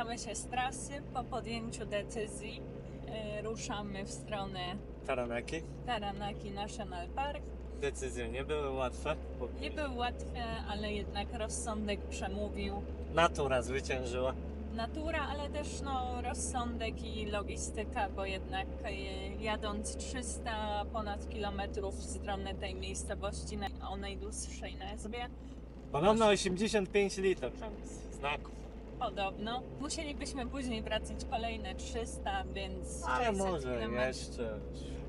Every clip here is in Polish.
Przywitamy się z trasy. Po podjęciu decyzji e, ruszamy w stronę Taranaki. Taranaki National Park. Decyzje nie były łatwe. Nie były łatwe, ale jednak rozsądek przemówił. Natura zwyciężyła. Natura, ale też no, rozsądek i logistyka, bo jednak e, jadąc 300 ponad kilometrów w stronę tej miejscowości naj- o najdłuższej nazwie, Podobno 85 litrów znaków. Podobno, musielibyśmy później wracać kolejne 300, więc Ale 600 może kilometrów. jeszcze.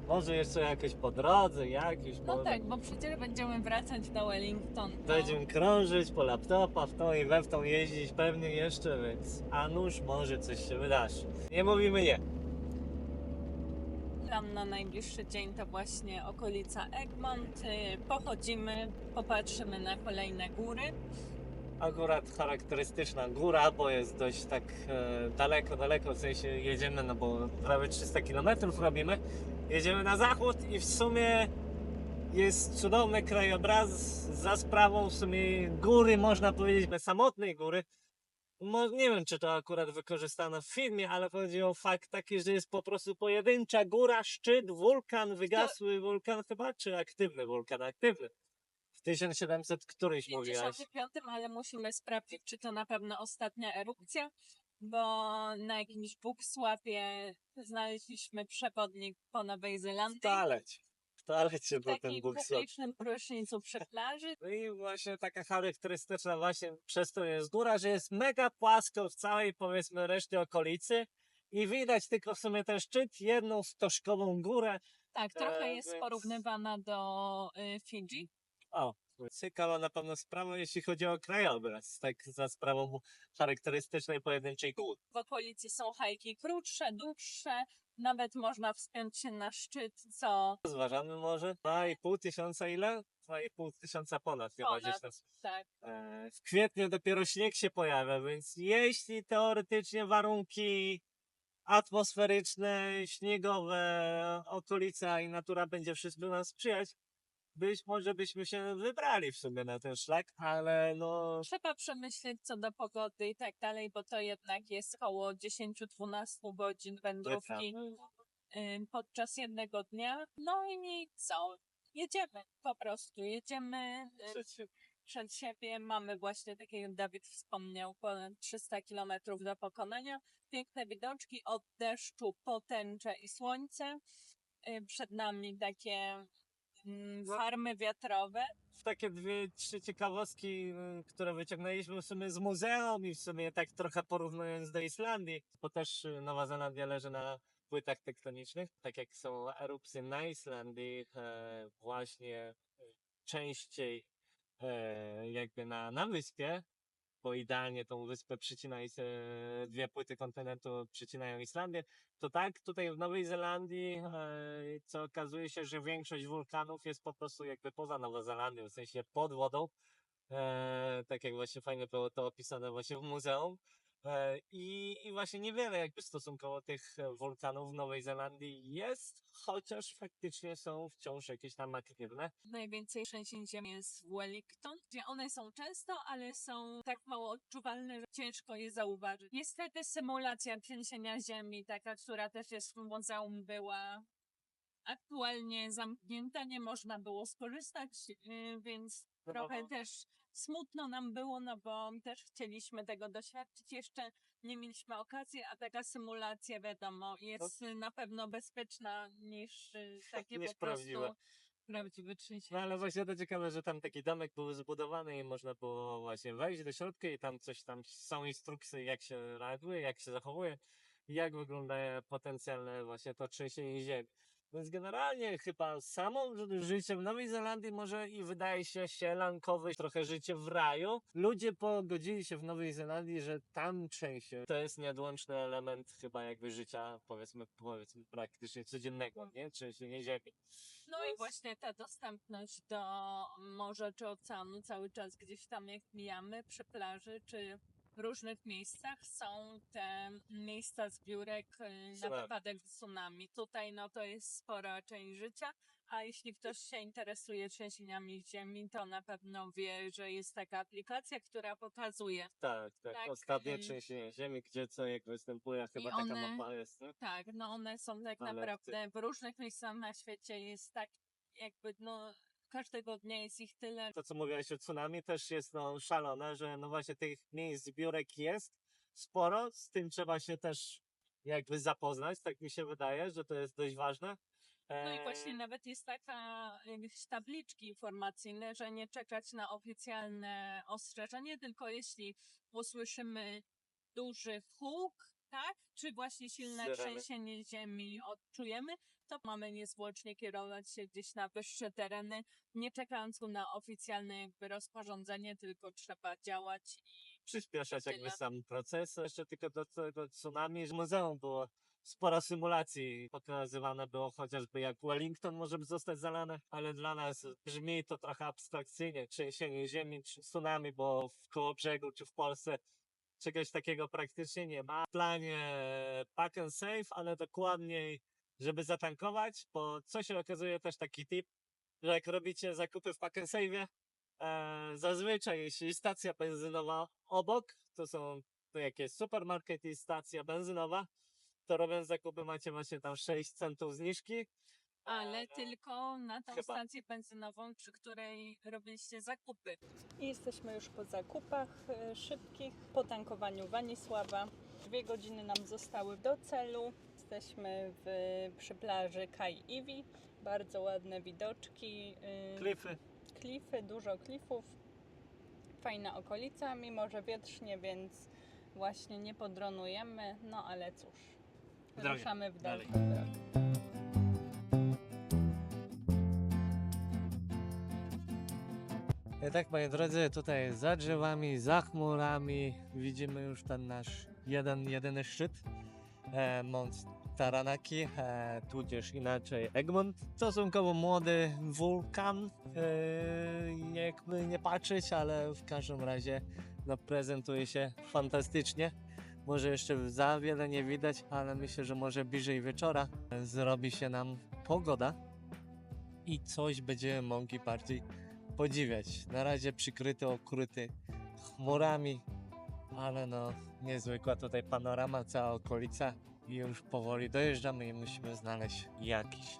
Może jeszcze jakieś po drodze, jakieś No po... tak, bo przecież będziemy wracać do Wellington. to- Będziemy krążyć po laptopa, w tą i we w tą jeździć pewnie jeszcze, więc a nuż może coś się wydarzy. Nie mówimy nie. Plan na najbliższy dzień to właśnie okolica Egmont. Y, Pochodzimy, popatrzymy na kolejne góry. Akurat charakterystyczna góra, bo jest dość tak e, daleko, daleko, w sensie jedziemy, no bo prawie 300 km robimy. Jedziemy na zachód i w sumie jest cudowny krajobraz za sprawą w sumie góry, można powiedzieć, samotnej góry. Nie wiem, czy to akurat wykorzystano w filmie, ale chodzi o fakt taki, że jest po prostu pojedyncza góra, szczyt, wulkan, wygasły wulkan chyba, czy aktywny wulkan, aktywny. W 1700 któryś W mówiłaś. 55, ale musimy sprawdzić, czy to na pewno ostatnia erupcja, bo na jakimś Bugsłapie znaleźliśmy przewodnik po Nowej W Zelandii. W toalecie W był ten Bóg Slot. publicznym prysznicu przy plaży. No i właśnie taka charakterystyczna właśnie przez to jest góra, że jest mega płasko w całej powiedzmy reszcie okolicy i widać tylko w sumie ten szczyt, jedną stożkową górę. Tak, trochę E, jest więc- porównywana do y, Fidżi. O, ciekawa na pewno sprawa, jeśli chodzi o krajobraz, tak za sprawą charakterystycznej pojedynczej góry. W okolicy są hajki krótsze, dłuższe. Nawet można wspiąć się na szczyt, co Zważamy może 2,5 tysiąca ile? 2,5 tysiąca ponad chyba Ponad. gdzieś tam. tak. E, W kwietniu dopiero śnieg się pojawia, więc jeśli teoretycznie warunki atmosferyczne, śniegowe, okolica i natura będzie wszystko nam sprzyjać, być może byśmy się wybrali w sumie na ten szlak, ale no Trzeba przemyśleć co do pogody i tak dalej, bo to jednak jest około 10-12 godzin wędrówki y, podczas jednego dnia. No i co? Jedziemy po prostu, jedziemy y, przed siebie. Mamy właśnie, tak jak Dawid wspomniał, ponad 300 kilometrów do pokonania. Piękne widoczki od deszczu po tęczę i słońce. Y, Przed nami takie. Farmy wiatrowe. w takie dwie, trzy ciekawostki, y, które wyciągnęliśmy w sumie z muzeum i w sumie tak trochę porównując do Islandii, bo też y, Nowa Zelandia leży na płytach tektonicznych, tak jak są erupcje na Islandii, e, właśnie e, częściej e, jakby na, na wyspie, bo idealnie tą wyspę przycina is- e, dwie płyty kontynentu przycinają Islandię, to tak tutaj w Nowej Zelandii, e, co okazuje się, że większość wulkanów jest po prostu jakby poza Nową Zelandią, w sensie pod wodą, e, tak jak właśnie fajnie było to opisane właśnie w muzeum. E, I, I właśnie niewiele jakby stosunkowo tych e, wulkanów w Nowej Zelandii jest, chociaż faktycznie są wciąż jakieś tam aktywne. Najwięcej trzęsień ziemi jest w Wellington, gdzie one są często, ale są tak mało odczuwalne, że ciężko je zauważyć. Niestety symulacja trzęsienia ziemi, taka, która też jest w muzeum, była aktualnie zamknięta, nie można było skorzystać, yy, więc trochę też smutno nam było, no bo też chcieliśmy tego doświadczyć. Jeszcze nie mieliśmy okazji, a taka symulacja, wiadomo, jest y, na pewno bezpieczna niż y, takie Niż po prostu prawdziwe. prawdziwe trzęsienie. No ale właśnie to ciekawe, że tam taki domek był zbudowany i można było właśnie wejść do środka i tam coś tam są instrukcje, jak się reaguje, jak się zachowuje, jak wygląda potencjalne właśnie to trzęsienie ziemi. Więc generalnie chyba samo ży- życie w Nowej Zelandii może i wydaje się sielankowe, trochę życie w raju. Ludzie pogodzili się w Nowej Zelandii, że tam trzęsie. To jest nieodłączny element chyba jakby życia, powiedzmy, powiedzmy praktycznie codziennego, nie? Trzęsienie ziemi. No i właśnie ta dostępność do morza czy oceanu cały czas gdzieś tam jak mijamy przy plaży czy różnych miejscach są te miejsca zbiórek y, na wypadek tsunami. Tutaj no to jest spora część życia, a jeśli ktoś się interesuje trzęsieniami ziemi, to na pewno wie, że jest taka aplikacja, która pokazuje. Tak, tak. Tak, Ostatnie y- trzęsienie ziemi, gdzie co jak występuje, chyba taka one- mapa jest, nie? Tak, no one są tak Ale naprawdę w różnych miejscach na świecie jest tak jakby no każdego dnia jest ich tyle. To, co mówiłeś o tsunami, też jest no, szalone, że no właśnie tych miejsc zbiórek jest sporo, z tym trzeba się też jakby zapoznać, tak mi się wydaje, że to jest dość ważne. No i Eee, właśnie nawet jest taka jakieś tabliczki informacyjne, że nie czekać na oficjalne ostrzeżenie, tylko jeśli usłyszymy duży huk, tak, czy właśnie silne Syreny. trzęsienie ziemi odczujemy, to mamy niezwłocznie kierować się gdzieś na wyższe tereny, nie czekając na oficjalne jakby rozporządzenie, tylko trzeba działać przyspieszać Tyle. jakby sam proces. Jeszcze tylko do tego tsunami, że w muzeum było sporo symulacji pokazywane było chociażby jak Wellington może zostać zalane, ale dla nas brzmi to trochę abstrakcyjnie, trzęsienie ziemi czy tsunami, bo w koło brzegu czy w Polsce czegoś takiego praktycznie nie ma. W planie pack and save, ale dokładniej, żeby zatankować, bo co się okazuje też taki tip, że jak robicie zakupy w pack and save'ie, E, zazwyczaj, jeśli stacja benzynowa obok, to są to jakieś supermarket i stacja benzynowa, to robiąc zakupy macie właśnie tam 6 centów zniżki. ale E, tylko na tą chyba. stację benzynową, przy której robiliście zakupy. I jesteśmy już po zakupach e, szybkich, po tankowaniu Wanisława. Dwie godziny nam zostały do celu. Jesteśmy w, przy plaży Kai Iwi. Bardzo ładne widoczki. e, Klify. klify, dużo klifów. Fajna okolica, mimo że wietrznie, więc właśnie nie podronujemy. No ale cóż, Drogę. ruszamy w Dalej. drogę. I tak, moi drodzy, tutaj za drzewami, za chmurami widzimy już ten nasz jeden, jedyny szczyt. E, Mount Taranaki, e, tudzież inaczej Egmont. Stosunkowo młody wulkan, e, jakby nie patrzeć, ale w każdym razie no, prezentuje się fantastycznie. Może jeszcze za wiele nie widać, ale myślę, że może bliżej wieczora e, zrobi się nam pogoda i coś będziemy mogli bardziej podziwiać. Na razie przykryty, okryty chmurami, ale no niezwykła tutaj panorama, cała okolica i już powoli dojeżdżamy i musimy znaleźć jakiś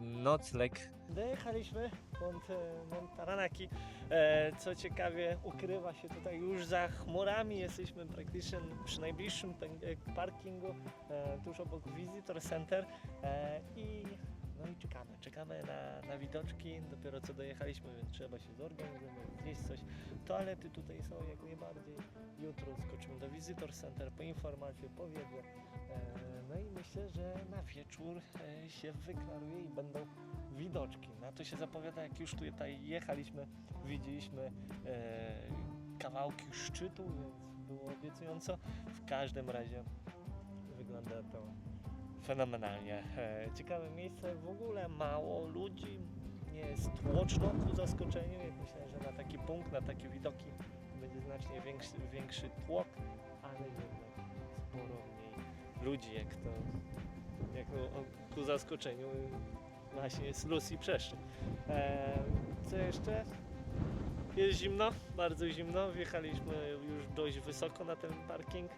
nocleg. Dojechaliśmy Mont, Mont Taranaki. E, co ciekawie, ukrywa się tutaj już za chmurami. Jesteśmy praktycznie przy najbliższym e, parkingu, e, tuż obok Visitor Center i no i czekamy, czekamy na, na widoczki. Dopiero co dojechaliśmy, więc trzeba się zorganizować, gdzieś coś. Toalety tutaj są jak najbardziej. Jutro skoczymy do Visitor Center po informację, po wiedzę. E, No i myślę, że na wieczór e, się wyklaruje i będą widoczki. Na to się zapowiada, jak już tutaj jechaliśmy, widzieliśmy e, kawałki szczytu, więc było obiecująco. W każdym razie wygląda to fenomenalnie. E, Ciekawe miejsce, w ogóle mało ludzi, nie jest tłoczno ku zaskoczeniu. Myślałem, że na taki punkt, na takie widoki będzie znacznie większy, większy tłok, ale jednak sporo mniej ludzi, jak to, jak to ku zaskoczeniu właśnie z Lucy przeszli. E, co jeszcze? Jest zimno, bardzo zimno. Wjechaliśmy już dość wysoko na ten parking.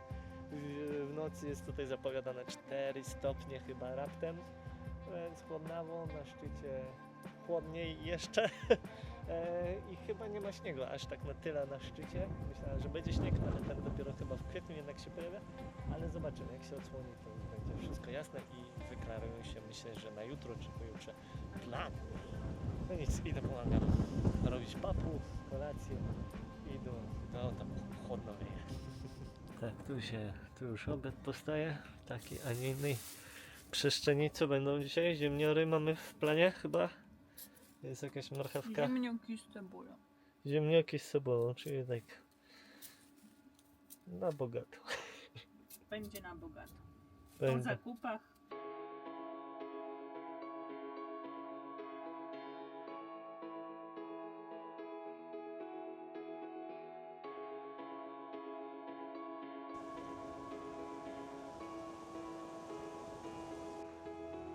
W, nocy jest tutaj zapowiadane 4 stopnie chyba raptem, więc chłodnawo, na szczycie chłodniej jeszcze. E, I chyba nie ma śniegu aż tak na tyle na szczycie. Myślałem, że będzie śnieg, ale ten dopiero chyba w kwietniu jednak się pojawia. Ale zobaczymy, jak się odsłoni, to będzie wszystko jasne i wyklarują się, myślę, że na jutro czy pojutrze plan. No nic, idę pomagam robić papu, kolację i do, do tam chłodno wieje. Tak, tu się, tu już obiad postaje w takiej, a nie innej przestrzeni. Co będą dzisiaj? Ziemniory mamy w planie chyba? Jest jakaś marchewka. Ziemniaki z cebulą. Ziemniaki z sobą, czyli tak na bogato. Będzie na bogato. Po zakupach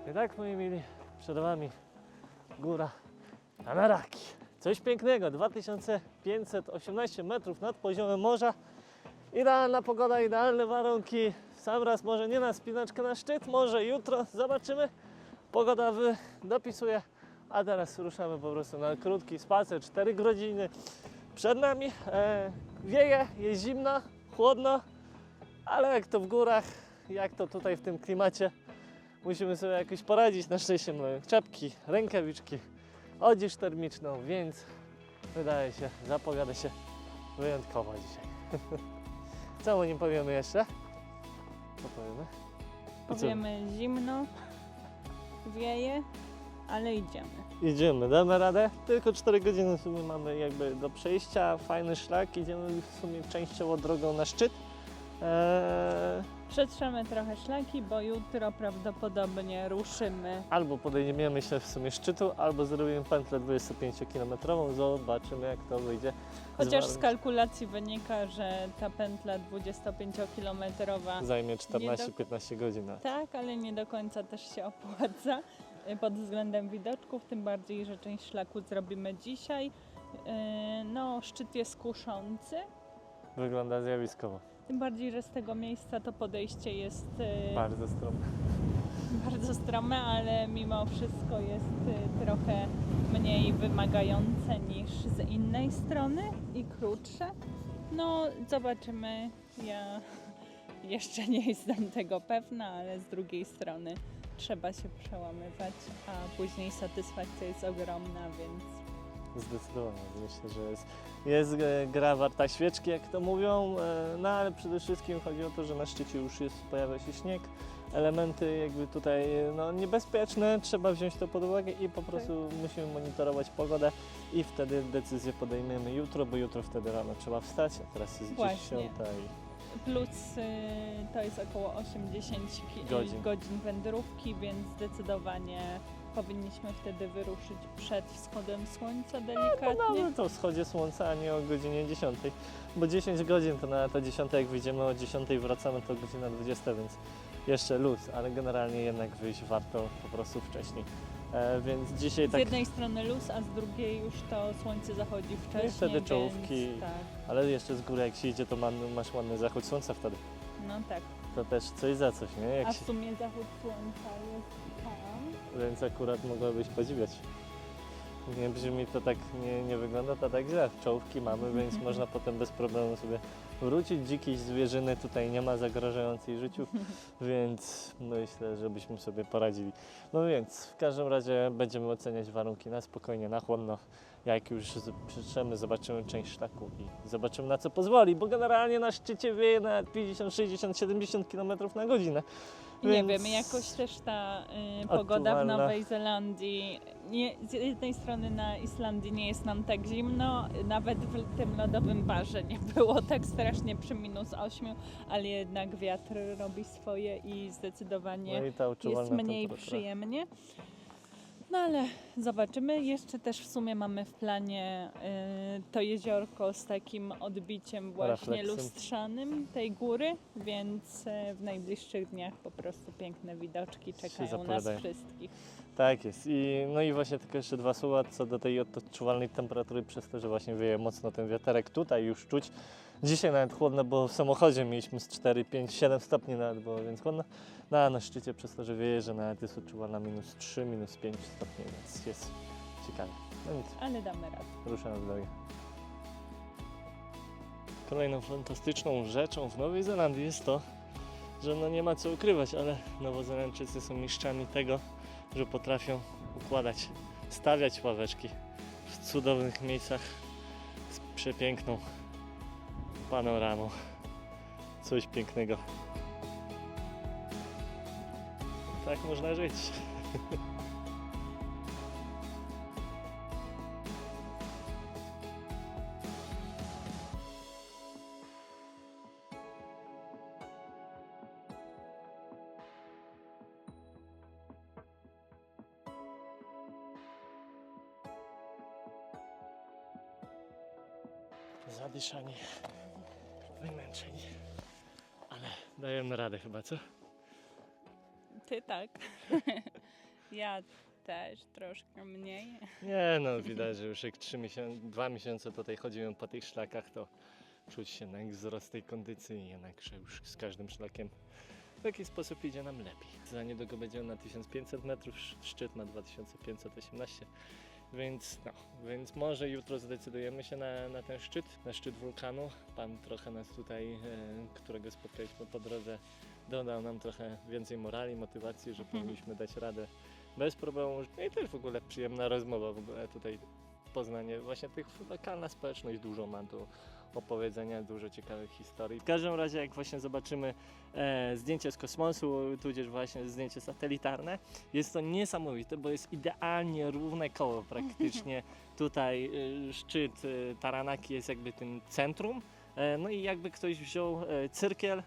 I tak, moi mili, przed Wami góra Tanaraki. Coś pięknego, 2518 metrów nad poziomem morza. Idealna pogoda, idealne warunki. Sam raz może nie na spinaczkę na szczyt, może jutro, zobaczymy. Pogoda wy dopisuje, a teraz ruszamy po prostu na krótki spacer, 4 godziny przed nami. E, wieje, jest zimno, chłodno, ale jak to w górach, jak to tutaj w tym klimacie, musimy sobie jakoś poradzić. Na szczęście mamy czapki, rękawiczki, odzież termiczną, więc wydaje się, zapowiada się wyjątkowo dzisiaj. Co o nim powiemy jeszcze? Co powiemy? I co? Powiemy zimno, wieje, ale idziemy. Idziemy, damy radę. Tylko 4 godziny w sumie mamy jakby do przejścia. Fajny szlak, idziemy w sumie częściowo drogą na szczyt. Eee, Przetrzemy trochę szlaki, bo jutro prawdopodobnie ruszymy. albo podejmiemy się w sumie szczytu, albo zrobimy pętlę 25-kilometrową. Zobaczymy jak to wyjdzie. Chociaż z kalkulacji wynika, że ta pętla 25-kilometrowa Zajmie Nie 14-15 godzin. tak, ale nie do końca też się opłaca y, pod względem widoczków, tym bardziej, że część szlaku zrobimy dzisiaj. Y, No, szczyt jest kuszący, Wygląda zjawiskowo. Tym bardziej, że z tego miejsca to podejście jest y, Bardzo stromne. bardzo strome, ale mimo wszystko jest y, trochę mniej wymagające niż z innej strony i krótsze. No, zobaczymy. Ja jeszcze nie jestem tego pewna, ale z drugiej strony trzeba się przełamywać, a później satysfakcja jest ogromna, więc Zdecydowanie. Myślę, że jest, jest e, gra warta świeczki, jak to mówią. e, No ale przede wszystkim chodzi o to, że na szczycie już jest, pojawia się śnieg. Elementy jakby tutaj no, niebezpieczne, trzeba wziąć to pod uwagę i po prostu musimy monitorować pogodę i wtedy decyzję podejmiemy jutro, bo jutro wtedy rano trzeba wstać, a teraz jest Właśnie. 10 i plus y, to jest około 80 ki- Godzin. godzin wędrówki, więc zdecydowanie powinniśmy wtedy wyruszyć przed wschodem słońca delikatnie. No to wschodzie słońca, a nie o godzinie 10. Bo 10 godzin to na to 10, jak wyjdziemy o 10 wracamy, to godzina 20, więc jeszcze luz, ale generalnie jednak wyjść warto po prostu wcześniej. E, więc dzisiaj Z tak, jednej strony luz, a z drugiej już to słońce zachodzi wcześniej, wtedy czołówki. Więc, tak, ale jeszcze z góry jak się idzie, to ma, masz ładny zachód słońca wtedy. no tak. To też coś za coś, nie? A Jak w się, sumie zachód słońca jest. Więc akurat mogłabyś podziwiać. Nie brzmi to tak, nie, nie wygląda to tak źle. Czołówki mamy, więc można potem bez problemu sobie wrócić. Dzikiej zwierzyny tutaj nie ma zagrażającej życiu, więc myślę, żebyśmy sobie poradzili. No więc w każdym razie będziemy oceniać warunki na spokojnie, na chłodno. Jak już przytrzemy, zobaczymy część szlaku i zobaczymy na co pozwoli, bo generalnie na szczycie wieje na 50, 60, 70 km na godzinę. I Nie Więc wiem, jakoś też ta y, pogoda w odczuwalna. Nowej Zelandii, nie, z jednej strony na Islandii nie jest nam tak zimno, nawet w tym lodowym barze nie było tak strasznie przy minus 8, ale jednak wiatr robi swoje i zdecydowanie No i jest mniej przyjemnie. No ale zobaczymy. Jeszcze też w sumie mamy w planie y, to jeziorko z takim odbiciem właśnie Refleksem. lustrzanym tej góry, więc y, w najbliższych dniach po prostu piękne widoczki czekają nas zapowiadają. wszystkich. Tak jest. I, no i właśnie tylko jeszcze dwa słowa co do tej odczuwalnej temperatury, przez to, że właśnie wieje mocno ten wiaterek. Tutaj już czuć. Dzisiaj nawet chłodno, bo w samochodzie mieliśmy z 4, 5, 7 stopni nawet było, więc chłodno. No a na szczycie przez to, że wieje, że nawet jest odczuwalna minus 3, minus 5 stopni, więc jest ciekawe. No nic, Ale damy radę. ruszamy w drogę. Kolejną fantastyczną rzeczą w Nowej Zelandii jest to, że no nie ma co ukrywać, ale Nowozelandczycy są mistrzami tego, że potrafią układać, stawiać ławeczki w cudownych miejscach z przepiękną panoramą. Coś pięknego. Tak można żyć. Zadyszani, wymęczeni, ale dajemy radę chyba, co? Ty tak. Ja też troszkę mniej. Nie no, widać, że już jak trzy miesiące, dwa miesiące tutaj chodzimy po tych szlakach, to czuć się jednak wzrost tej kondycji i jednak, że już z każdym szlakiem w jakiś sposób idzie nam lepiej. Za niedługo będziemy na 1500 metrów, sz- szczyt ma 2518, więc no, więc może jutro zdecydujemy się na, na ten szczyt, na szczyt wulkanu. Pan trochę nas tutaj, e, którego spotkaliśmy po drodze, dodał nam trochę więcej morali, motywacji, że powinniśmy dać radę bez problemu. No i też w ogóle przyjemna rozmowa w ogóle tutaj Poznanie, właśnie tych lokalna społeczność dużo ma do opowiedzenia, dużo ciekawych historii. W każdym razie jak właśnie zobaczymy e, zdjęcie z kosmosu, tudzież właśnie zdjęcie satelitarne, jest to niesamowite, bo jest idealnie równe koło praktycznie. Tutaj e, szczyt e, Taranaki jest jakby tym centrum, e, no i jakby ktoś wziął e, cyrkiel, e,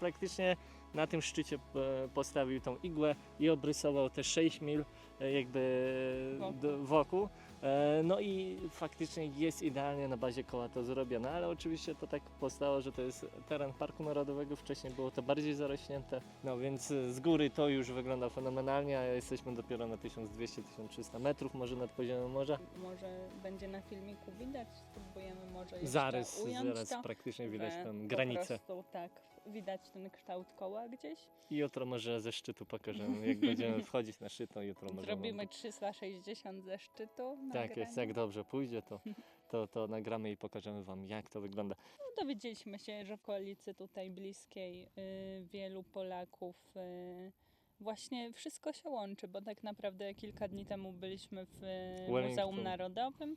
praktycznie na tym szczycie e, postawił tą igłę i obrysował te 6 mil e, jakby Wokół. wokół. E, No i faktycznie jest idealnie na bazie koła to zrobione, ale oczywiście to tak powstało, że to jest teren Parku Narodowego, wcześniej było to bardziej zarośnięte, no więc e, z góry to już wygląda fenomenalnie, a jesteśmy dopiero na 1200-1300 metrów, może nad poziomem morza. Może będzie na filmiku widać, spróbujemy może jeszcze Zarys, ująć zaraz to. praktycznie widać tam po granicę. prostu tak, widać ten kształt koła gdzieś. I jutro może ze szczytu pokażemy, jak będziemy wchodzić na szczyt, to jutro możemy... Zrobimy 360 ze szczytu. Tak jest, nagranie. jak dobrze pójdzie, to, to, to nagramy i pokażemy Wam, jak to wygląda. No, dowiedzieliśmy się, że w okolicy tutaj bliskiej y, wielu Polaków y, właśnie wszystko się łączy, bo tak naprawdę kilka dni temu byliśmy w y, Wellington. Muzeum Narodowym,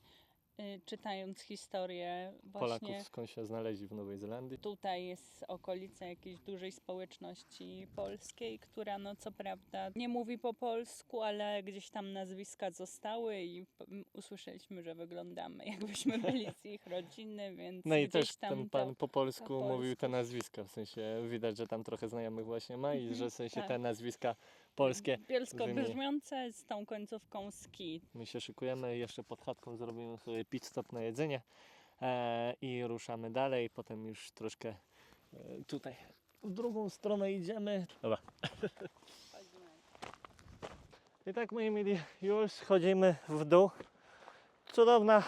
czytając historię Polaków właśnie skąd się znaleźli w Nowej Zelandii. Tutaj jest okolica jakiejś dużej społeczności polskiej, która no co prawda nie mówi po polsku, ale gdzieś tam nazwiska zostały i usłyszeliśmy, że wyglądamy jakbyśmy byli z ich rodziny, więc No i też ten pan po polsku po mówił te polsku. nazwiska, w sensie widać, że tam trochę znajomych właśnie ma i że w sensie tak. te nazwiska polskie. bielsko brzmiące z tą końcówką ski. My się szykujemy, jeszcze pod chatką zrobimy sobie pit stop na jedzenie e, i ruszamy dalej, potem już troszkę e, tutaj w drugą stronę idziemy. Dobra. I tak moi mili, już schodzimy w dół. Cudowna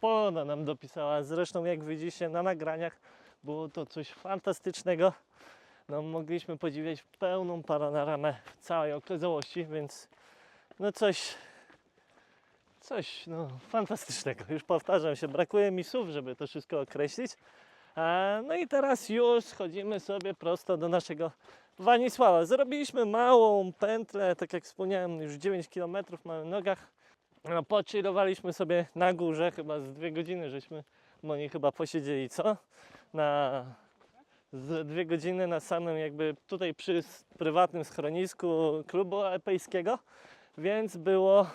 pogoda nam dopisała. Zresztą jak widzicie na nagraniach było to coś fantastycznego. No, mogliśmy podziwiać pełną panoramę całej okazałości, więc no coś, coś no, fantastycznego. Już powtarzam się, brakuje mi słów, żeby to wszystko określić. E, No i teraz już schodzimy sobie prosto do naszego Wanisława. Zrobiliśmy małą pętlę, tak jak wspomniałem, już 9 km mamy w nogach. No, sobie na górze, chyba z dwie godziny żeśmy Moni chyba posiedzieli, co? Na dwie godziny na samym jakby tutaj przy prywatnym schronisku klubu alpejskiego, więc było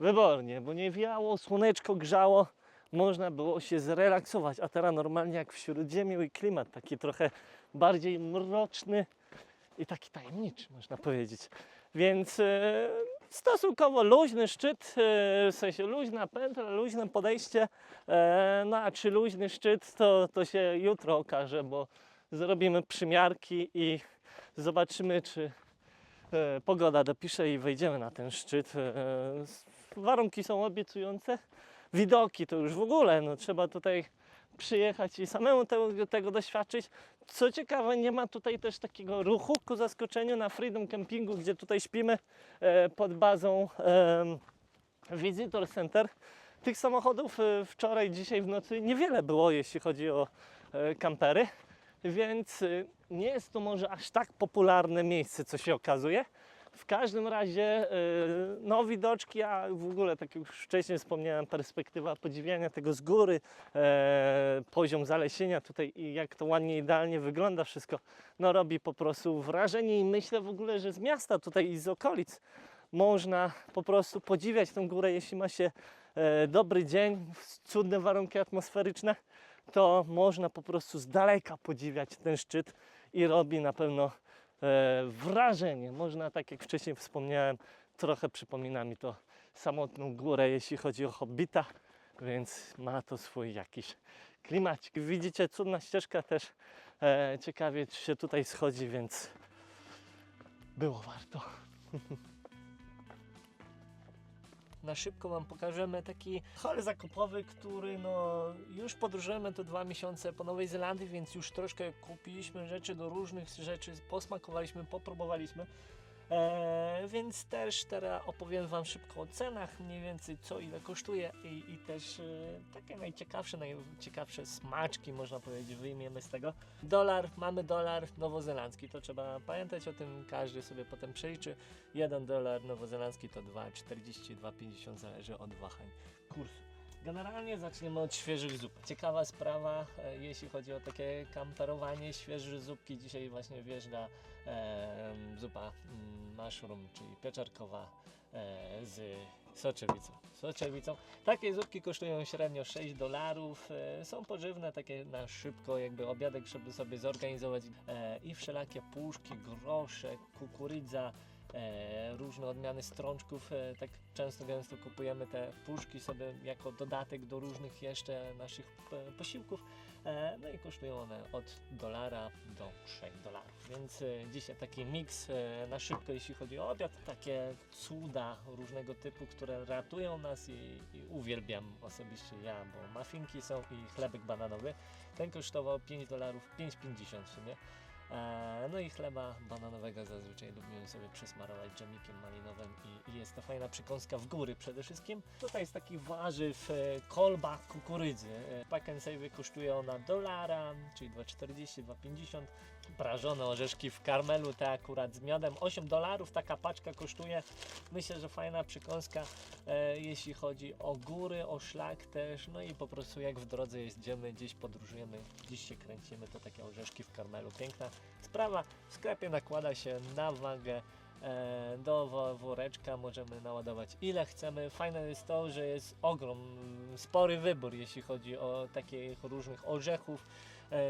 wybornie, bo nie wiało, słoneczko grzało, można było się zrelaksować, a teraz normalnie jak w Śródziemiu i klimat taki trochę bardziej mroczny i taki tajemniczy, można powiedzieć. Więc e, stosunkowo luźny szczyt, e, w sensie luźna pętla, luźne podejście, e, no a czy luźny szczyt, to, to się jutro okaże, bo zrobimy przymiarki i zobaczymy, czy e, pogoda dopisze i wejdziemy na ten szczyt. E, warunki są obiecujące. Widoki to już w ogóle, no trzeba tutaj przyjechać i samemu tego, tego doświadczyć. Co ciekawe, nie ma tutaj też takiego ruchu ku zaskoczeniu na Freedom Campingu, gdzie tutaj śpimy e, pod bazą em, Visitor Center. Tych samochodów e, wczoraj, dzisiaj w nocy niewiele było, jeśli chodzi o e, kampery, więc e, nie jest to może aż tak popularne miejsce, co się okazuje. W każdym razie, e, no widoczki, a w ogóle, tak jak już wcześniej wspomniałem, perspektywa podziwiania tego z góry, e, poziom zalesienia tutaj i jak to ładnie, idealnie wygląda wszystko, no robi po prostu wrażenie i myślę w ogóle, że z miasta tutaj i z okolic można po prostu podziwiać tą górę, jeśli ma się e, dobry dzień, cudne warunki atmosferyczne, to można po prostu z daleka podziwiać ten szczyt i robi na pewno e, wrażenie. Można, tak jak wcześniej wspomniałem, trochę przypomina mi to samotną górę, jeśli chodzi o Hobbita, więc ma to swój jakiś klimacik. Widzicie, cudna ścieżka też e, ciekawie się tutaj schodzi, więc było warto. na szybko Wam pokażemy taki hol zakupowy, który no już podróżujemy tu dwa miesiące po Nowej Zelandii, więc już troszkę kupiliśmy rzeczy do różnych rzeczy, posmakowaliśmy, popróbowaliśmy. E, więc też teraz opowiem Wam szybko o cenach, mniej więcej co ile kosztuje i, i też e, takie najciekawsze, najciekawsze smaczki można powiedzieć wyjmiemy z tego. Dolar, mamy dolar nowozelandzki, to trzeba pamiętać o tym, każdy sobie potem przeliczy. 1 dolar nowozelandzki to 2,40, 2,50 zależy od wahań kursu. Generalnie zaczniemy od świeżych zup. Ciekawa sprawa, e, jeśli chodzi o takie kamperowanie, świeże zupki. Dzisiaj właśnie wjeżdża e, zupa mm, mushroom, czyli pieczarkowa e, z soczewicą. soczewicą. Takie zupki kosztują średnio 6 dolarów. E, są pożywne, takie na szybko, jakby obiadek, żeby sobie zorganizować. E, I wszelakie puszki, grosze, kukurydza, różne odmiany strączków. E, tak często gęsto kupujemy te puszki sobie jako dodatek do różnych jeszcze naszych e, posiłków. E, no i kosztują one od dolara do 3 dolarów. Więc e, dzisiaj taki miks e, na szybko, jeśli chodzi o obiad. Takie cuda różnego typu, które ratują nas i, i uwielbiam osobiście ja, bo muffinki są i chlebek bananowy. Ten kosztował 5 dolarów, 5,50 w sumie. E, No i chleba bananowego zazwyczaj lubimy sobie przysmarować dżemikiem malinowym i, jest to fajna przekąska w góry przede wszystkim. Tutaj jest taki warzyw, e, kolba kukurydzy. E, Pack and save kosztuje ona dolara, czyli 2,40, 2,50. Prażone orzeszki w karmelu, te akurat z miodem. 8 dolarów taka paczka kosztuje. Myślę, że fajna przekąska, e, jeśli chodzi o góry, o szlak też. No i po prostu jak w drodze jeździmy, gdzieś podróżujemy, gdzieś się kręcimy, to takie orzeszki w karmelu. Piękna sprawa. W sklepie nakłada się na wagę. E, do wo- woreczka możemy naładować ile chcemy. Fajne jest to, że jest ogrom, spory wybór, jeśli chodzi o takich różnych orzechów,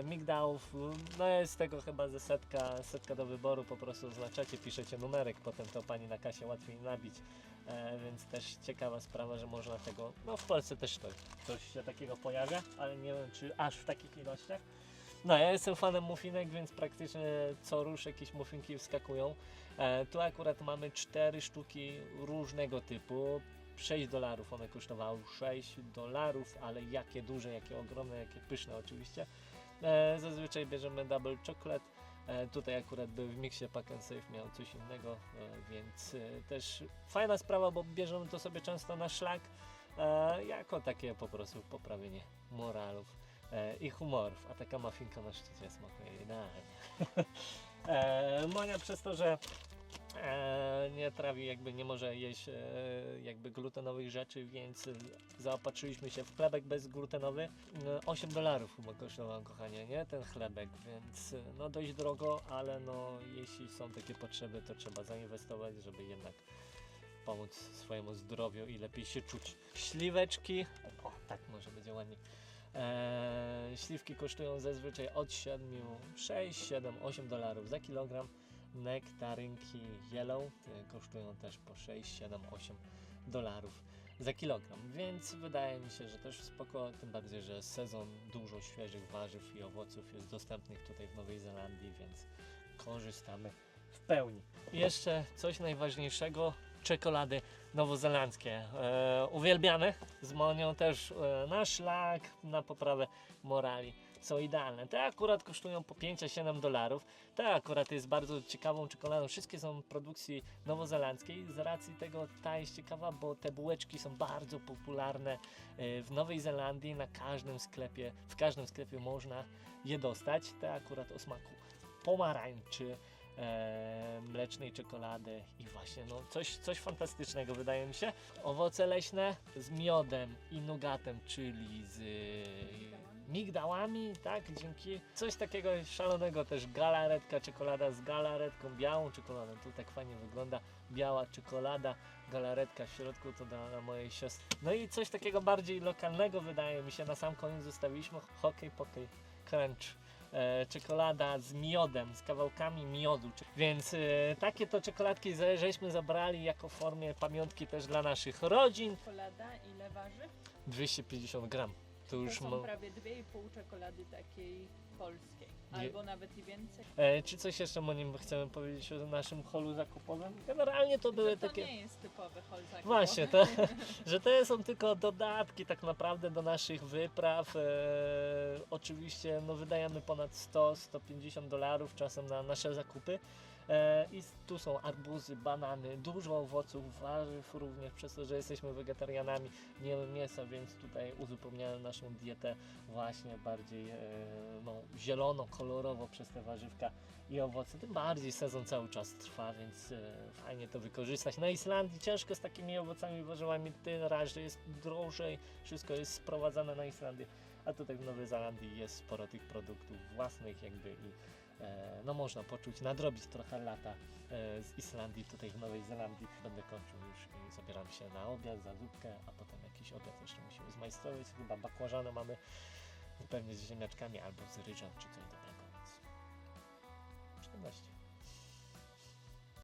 migdałów. No jest tego chyba ze setka, setka do wyboru. Po prostu oznaczacie, piszecie numerek, potem to pani na kasie łatwiej nabić. E, więc też ciekawa sprawa, że można tego. No w Polsce też to, coś się takiego pojawia, ale nie wiem czy aż w takich ilościach. No ja jestem fanem muffinek, więc praktycznie co rusz jakieś muffinki wskakują. E, tu akurat mamy cztery sztuki różnego typu. 6 dolarów one kosztowały 6 dolarów, ale jakie duże, jakie ogromne, jakie pyszne oczywiście. E, zazwyczaj bierzemy double chocolate. E, tutaj akurat był w miksie Pack and Save miał coś innego, e, więc też fajna sprawa, bo bierzemy to sobie często na szlak jako takie po prostu poprawienie moralów i humorów, a taka mafinka na szczycie smakuje idealnie. Monia przez to, że nie trawi, jakby nie może jeść e, jakby glutenowych rzeczy, więc e, zaopatrzyliśmy się w chlebek bezglutenowy. E, 8 dolarów chyba kosztował, kochanie, nie? Ten chlebek, więc e, no dość drogo, ale no jeśli są takie potrzeby, to trzeba zainwestować, żeby jednak pomóc swojemu zdrowiu i lepiej się czuć. Śliweczki, o tak może będzie ładnie. Eee, śliwki kosztują zazwyczaj od 7, 6, 7, 8 dolarów za kilogram. Nektarynki yellow e, kosztują też po 6, 7, 8 dolarów za kilogram, więc wydaje mi się, że też spoko, tym bardziej, że sezon dużo świeżych warzyw i owoców jest dostępnych tutaj w Nowej Zelandii, więc korzystamy w pełni. I jeszcze coś najważniejszego, czekolady nowozelandzkie. E, uwielbiane z Monią też e, na szlak, na poprawę morali są idealne. Te akurat kosztują po 5-7 dolarów. Te akurat jest bardzo ciekawą czekoladą. Wszystkie są produkcji nowozelandzkiej. Z racji tego ta jest ciekawa, bo te bułeczki są bardzo popularne e, w Nowej Zelandii. Na każdym sklepie, w każdym sklepie można je dostać. Te akurat o smaku pomarańczy e, mlecznej czekolady i właśnie no coś, coś fantastycznego wydaje mi się. Owoce leśne z miodem i nugatem, czyli z migdałami, tak, dzięki. Coś takiego szalonego też galaretka, czekolada z galaretką, białą czekoladą, tu tak fajnie wygląda, biała czekolada, galaretka w środku to dla mojej siostry. No i coś takiego bardziej lokalnego wydaje mi się, na sam koniec zostawiliśmy hokej pokej crunch e, czekolada z miodem, z kawałkami miodu. Więc e, takie to czekoladki ze- żeśmy zabrali jako formie pamiątki też dla naszych rodzin. Czekolada ile waży? 250 gram. To już To są prawie 2,5 czekolady takiej polskiej. Albo nawet i więcej. E, czy coś jeszcze o nim chcemy powiedzieć o naszym holu zakupowym? Generalnie to były to takie... nie jest typowy hol zakupowy. Właśnie, to, że to są tylko dodatki tak naprawdę do naszych wypraw. E, oczywiście no, wydajemy ponad 100-150 dolarów czasem na nasze zakupy. E, I tu są arbuzy, banany, dużo owoców, warzyw również, przez to, że jesteśmy wegetarianami, nie jemy mięsa, więc tutaj uzupełniamy naszą dietę właśnie bardziej e, no, zielono, kolorowo przez te warzywka i owoce. Tym bardziej sezon cały czas trwa, więc e, fajnie to wykorzystać. Na Islandii ciężko z takimi owocami i warzywami, tyle raz, że jest drożej, wszystko jest sprowadzane na Islandię, a tutaj w Nowej Zelandii jest sporo tych produktów własnych jakby i e, no można poczuć, nadrobić trochę lata e, z Islandii tutaj w Nowej Zelandii. Będę kończył już i zabieram się na obiad, za zupkę, a potem jakiś obiad jeszcze musimy zmajstrować. Chyba bakłażana mamy pewnie z ziemniaczkami albo z ryżem czy coś dobrego, więc przyjemności.